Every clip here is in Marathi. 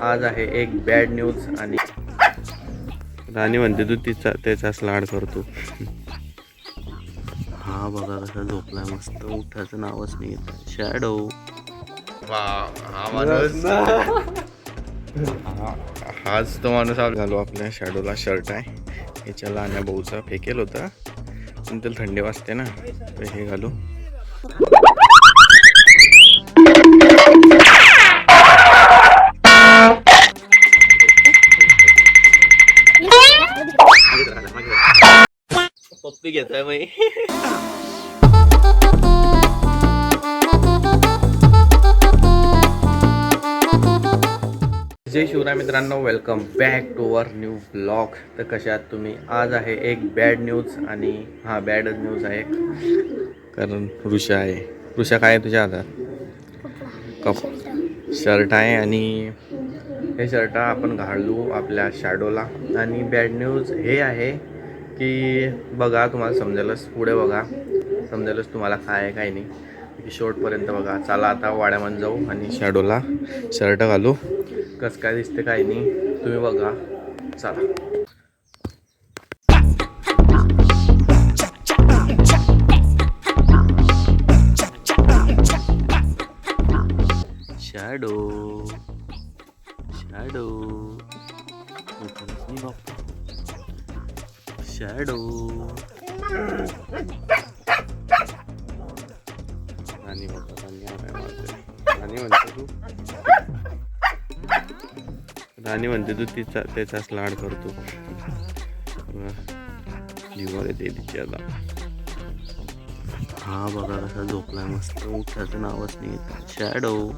आज आहे एक बॅड न्यूज आणि राणी म्हणते तू तिचा त्याचाच लाड करतो. हा बघा कसा झोपलाय मस्त. उठायचं नावच नाही येत. शॅडो हा माणूस. हा- हाच तो माणूस आप- घालू आपल्या शॅडोला शर्ट आहे. ह्याच्या लहान्या भाऊचा फेकेल होता. पण त्याला थंडी वाजते ना. तर हे घालू. पप्पी घेतोय मी. जय शिवराय मित्रांनो welcome back to our new blog तर कशा आहात तुम्ही? आज आहे एक बॅड न्यूज आणि हा बॅड न्यूज आहे. कारण ऋषा आहे. ऋषा काय आहे तुझ्या हातात? कप. शर्ट आहे आणि हे शर्ट आपण घालू आपल्या शॅडोला आणि बॅड न्यूज हे आहे की बघा तुम्हाला समजेलच पुढे बघा. समजेलच तुम्हाला काय आहे काय नाही. की शेवटपर्यंत बघा. चला आता वाड्यामध्ये जाऊ आणि शॅडोला शर्ट घालू. कसं काय दिसते काय नाही. तुम्ही बघा. चला. शॅडो शॅडो उठलंच शॅडो राणी म्हणतो राणी आलाय म्हणते तू. राणी म्हणते तू तिचा त्याचाच लाड करतो. जीवावर येते तिची आता. हा बघा कसा झोपलाय मस्त. उठायचं नावच नाही येत शॅडो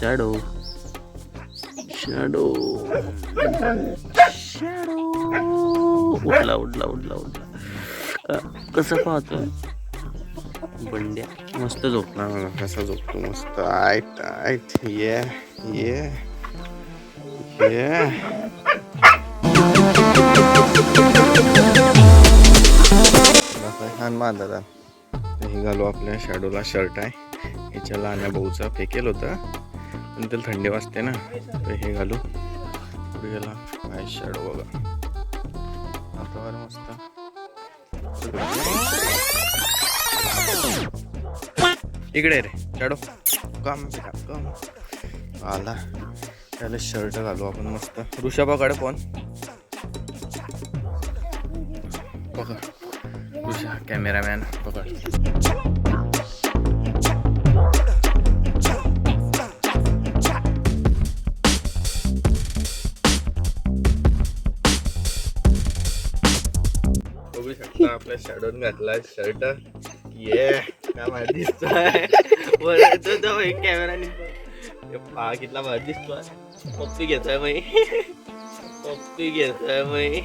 शॅडो शॅडो शॅडो उठला उठला उठला उठला. कसं पाहतोय बंड्या. मस्त झोपला बघा कसा झोपतो? मस्त. आयट आयट ये ये ये. छान बांधतात हे घालू आपल्या शॅडोला शर्ट आहे. ह्याच्या लहान्या भाऊचा फेकेल होता. पण त्याला थंडी वाजते ना. तर हे घालू. पुढे गेला. काय शॅडो बघा. इकडे रे शॅडो. कम कम आला. त्याला शर्ट घालू आपण मस्त. ऋषभाकडे फोन पकड ऋषा कॅमेरामॅन पकड बघू शकता आपल्या शर्टून घातला शर्ट ये काय भारी दिसतोय वर तो तो कॅमेराने पहा कितला भारी दिसतोय पप्पी घेतोय मी पप्पी घेतोय मी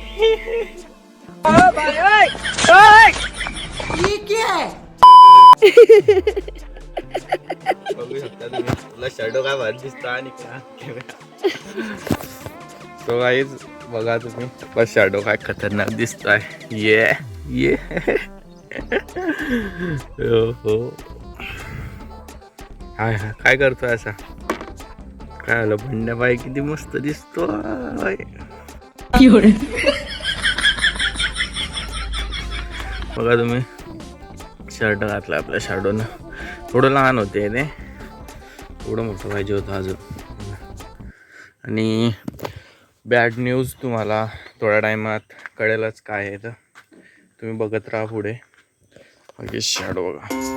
शर्ट काय भारी दिसतो आणि कॅमेरा तो काहीच बघा तुम्ही. बस शॅडो काय खतरनाक दिसतोय. ये ये हो हाय हाय. काय करतोय असा? काय आलं बंड्याबाई किती मस्त दिसतो बघा तुम्ही. शर्ट घातला आपल्या शॅडोनं थोडं लहान होते ते. थोडं मोठं पाहिजे होतं अजून. आणि बॅड न्यूज तुम्हाला थोड्या टायमात कळेलच काय आहे तर. तुम्ही बघत राहा पुढे. बाकी शॅडो बघा.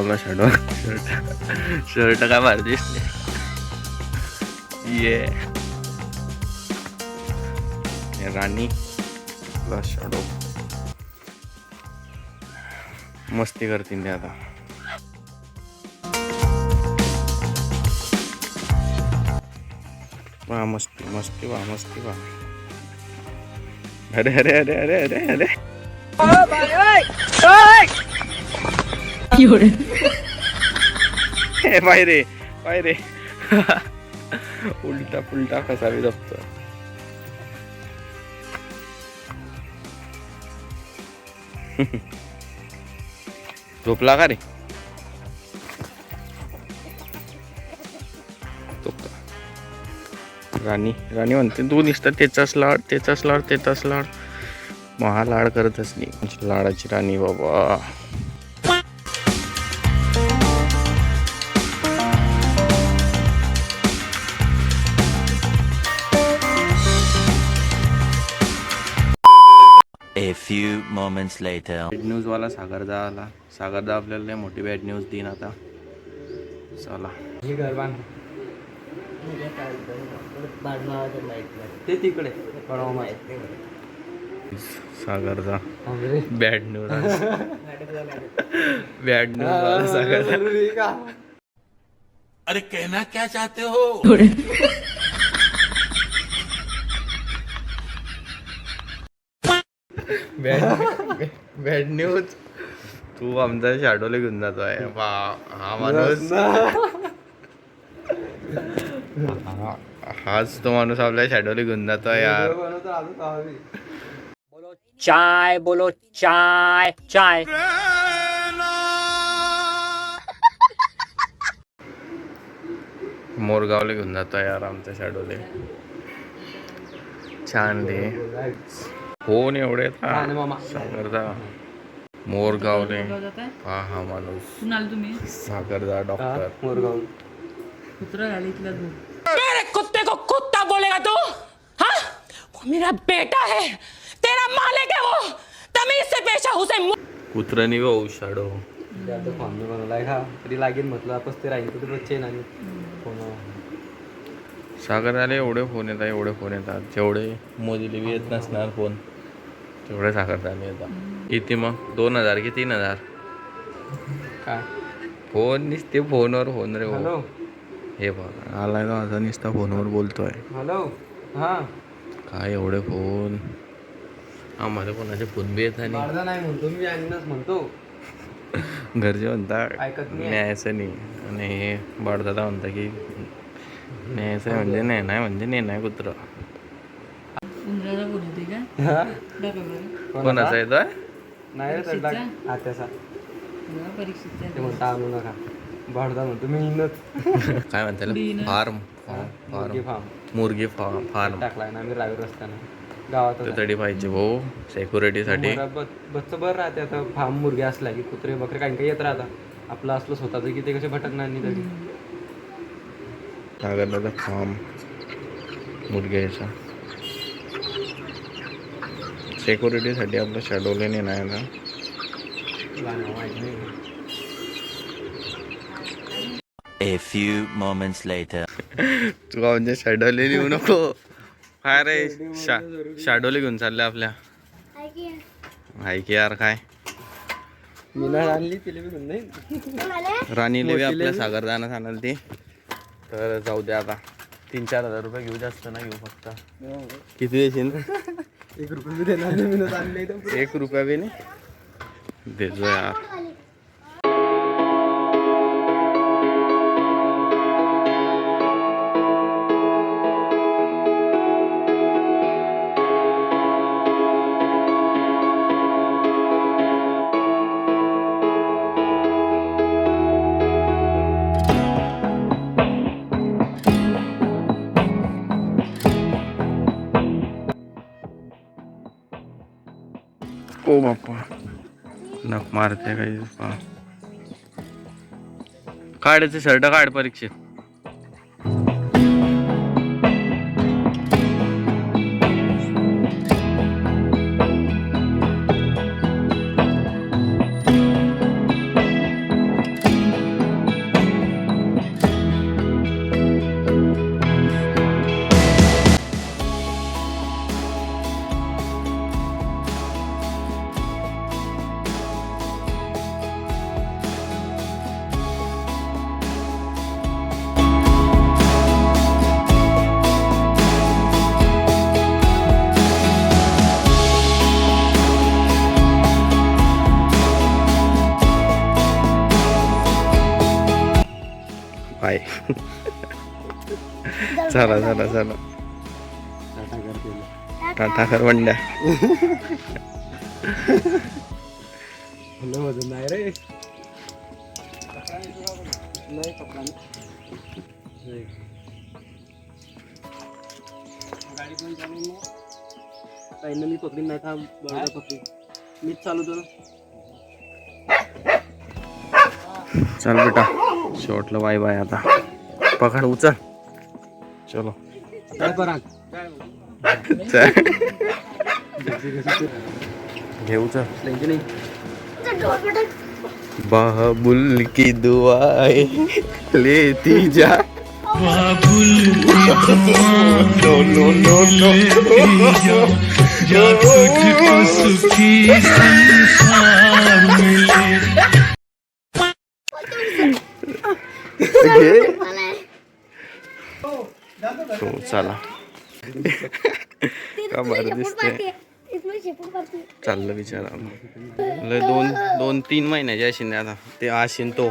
टाकला शर्ट शर्ट शर्ट काय भारी ये. राणी. शॅडो मस्ती करतील ते आता. वा मस्ती मस्ती वा मस्ती वा अरे अरे अरे अरे अरे अरे. हे पाय रे पाय रे उलटा पुलटा कसा जपतो झोपला का रे राणी राणी म्हणते तू नुसतं त्याचाच लाड त्याचाच लाड त्याचाच लाड. महा लाड करतच नाही म्हणजे लाडाची राणी बाबा. Few moments later. बॅड न्यूजवाला सागरदा आला. सागरदा आपल्याला लय मोठी बॅड न्यूज देईन आता. चला. हे घर बांध. ते तिकडे. माहीत Sagarda. Bad news bad news वाला सागरदा. बॅड बॅड न्यूज तू आमचा शॅडोला घेऊन जातोय बा हा माणूस. हा- हाच तो माणूस आपल्या शॅडोला घेऊन जातोय यार. चाय बोलो चाय चाय. मोरगावला घेऊन जातोय यार आमच्या शॅडोले. छान रे फोन एवढे आणि मामा. सागरदा. मोरगावले हा हा माणूस. कुणाल तुम्ही? सागरदा डॉक्टर. मोरगाव कुत्रा घाल इथला तू मेरे कुत्ते को कुत्ता बोलेगा तू? हाँ? वो मेरा बेटा है। तेरा मालिक है वो। तमीज से पेश उसे मु- कुत्रनी भाऊ शॅडो ते आता फॉर्म मी बनवलाय का तरी लागेल म्हटलं आपण ते राहील तर बच्चे नाही फोन सागरदाला एवढे फोन येतात एवढे फोन येतात. जेवढे मोदीला येत नसणार फोन. तेवढे सागरदाला येतात किती मग? दोन हजार की तीन हजार? काय? फोन नुसते फोनवर फोन रे हॅलो? हे बघ. आलाय तो असा नुसता फोनवर बोलतोय. हॅलो? हां? काय एवढे फोन? आम्हाला कोणाचे फोन बी येत नाही. म्हणतो मी आणणंच म्हणतो. घरचे म्हणता ऐकत नाही. न्यायचं नाही. आणि हे बाळदादा म्हणता की न्यायचं आहे म्हणजे नाही नाही म्हणजे नाही नाही कुत्र. उंदराचा बोल होते का? हा? दाखव बरं. कोणाचा? आहे तो? नाही रे परीक्षेचा? म्हणता आणू नका. म्हणतो मी काय म्हणता. फार्म. मुर्गी फार्म. फार्म. मुर्गी फार्म फार्म. टाकलाय ना आम्ही रावीर रस्त्यानं गावात ते तरी पाहिजे भाऊ सेक्युरिटीसाठी बच्च बरं राहते आता फार्म मुर्गे असला की कुत्रे बकरे काही काही येत राहतात. आपलं असलं स्वतःचं की ते कसे भटकणार नाही तरी. सागरदादा फार्म. मुर्ग्याचा सेक्युरिटीसाठी आपलं शॅडोले नाही ना. A few moments later. तू म्हणजे शॅडोले लिहू नको. काय रे शा शॅडोले घेऊन चालले आपल्या. आहे की यार काय? तिला बी नाही राणीले बी आपल्या सागरदाना सांगाल ती. तर जाऊ द्या आता. तीन चार हजार रुपये घेऊ जास्त ना घेऊ फक्त. किती देशील? एक रुपये बी देणार नाही मी आणले तर. एक रुपया बी नाही? देजो यार. ओ बाप्पा. नक मारते काही. पा काढायचे शर्ट काढ परीक्षेत. चला चला चला. टाटा कर वंड्या. नाही रे. फायनली पकडीन नाही बरोबर पकडीन. मीच चल बेटा शेवटलं बाय बाय आता. पकड उचल. चलो। काय पराग चल. घे उचल त्यांची नाही बाबुल की दुआएं लेती जा। नो नो नो नो हो चला. का बरं दिसते चाललं विचारा लय दोन दोन तीन महिन्याचे अशिन आता. ते आशिन तो.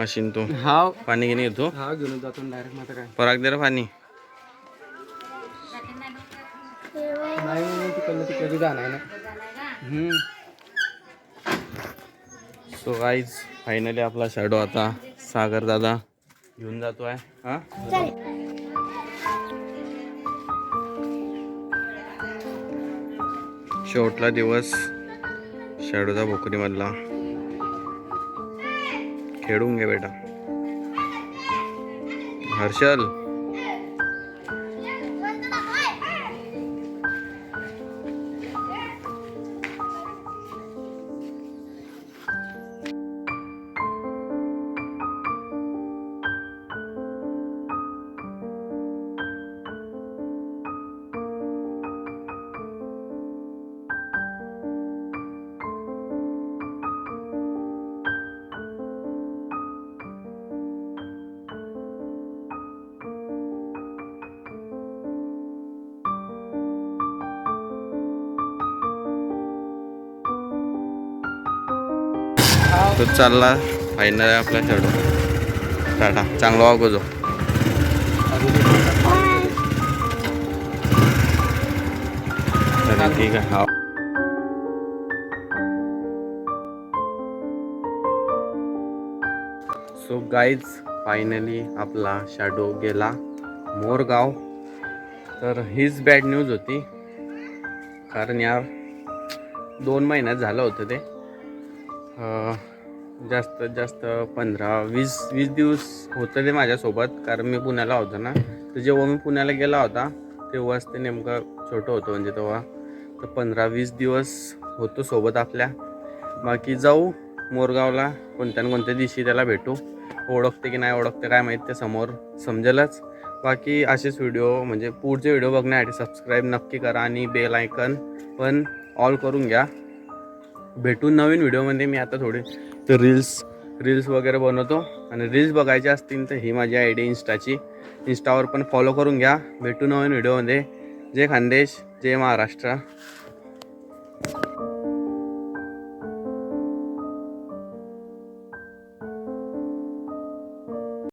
आशिन तो. हा पाणी घेणे येतो हा घेऊन जातो डायरेक्ट पराग दे रे पाणी. नाही मग तिकडलं तिकडे जाणार ना. हम्म. सो गाईज फायनली आपला शॅडो आता. सागर दादा घेऊन जातोय. हा? शेवटला दिवस शॅडोचा भोकरीमधला खेळून घे बेटा. हर्षल. तो चालला. फायनल आपला शॅडो टाटा. चांगला वागो जो ठीक आहे. हा. सो गाईज फायनली आपला शॅडो गेला. मोरगाव. तर हीच बॅड न्यूज होती. कारण यार दोन महिन्यात झालं होतं ते. जास्तीत जास्त पंधरा वीस वीस दिवस होतं ते माझ्यासोबत कारण मी पुण्याला होतो ना. तर जेव्हा मी पुण्याला गेला होता तेव्हाच ते नेमकं छोटं होतं म्हणजे तेव्हा. तर पंधरा वीस दिवस होतो सोबत आपल्या. बाकी जाऊ मोरगावला कोणत्या ना कोणत्या दिवशी त्याला भेटू. ओळखते की नाही ओळखते काय माहीत ते समोर समजेलच. बाकी असेच व्हिडिओ म्हणजे पुढचे व्हिडिओ बघण्यासाठी सबस्क्राईब नक्की करा आणि बेल आयकन पण ऑल करून घ्या. भेटून नवीन व्हिडिओमध्ये मी आता थोडी तर रील्स रील्स वगैरे बनवतो. आणि रील्स बघायचे असतील तर ही माझी आय डी इन्स्टाची इन्स्टावर पण फॉलो करून घ्या. भेटू नवीन व्हिडिओमध्ये जय खानदेश जय महाराष्ट्र.